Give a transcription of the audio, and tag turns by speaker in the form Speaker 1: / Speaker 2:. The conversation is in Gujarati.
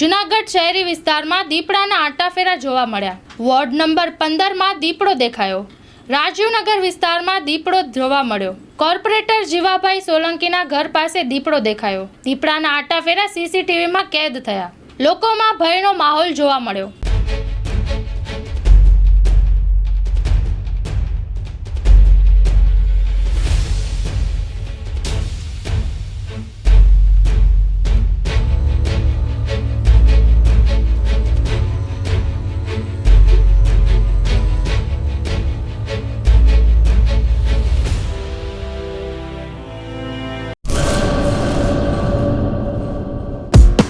Speaker 1: જુનાગઢ શહેરી વિસ્તારમાં દીપડાના આટાફેરા જોવા મળ્યા. વોર્ડ નંબર પંદરમાં દીપડો દેખાયો. રાજીવનગર વિસ્તારમાં દીપડો જોવા મળ્યો. કોર્પોરેટર જીવાભાઈ સોલંકીના ઘર પાસે દીપડો દેખાયો. દીપડાના આટાફેરા સીસીટીવીમાં કેદ થયા. લોકોમાં ભયનો માહોલ જોવા મળ્યો.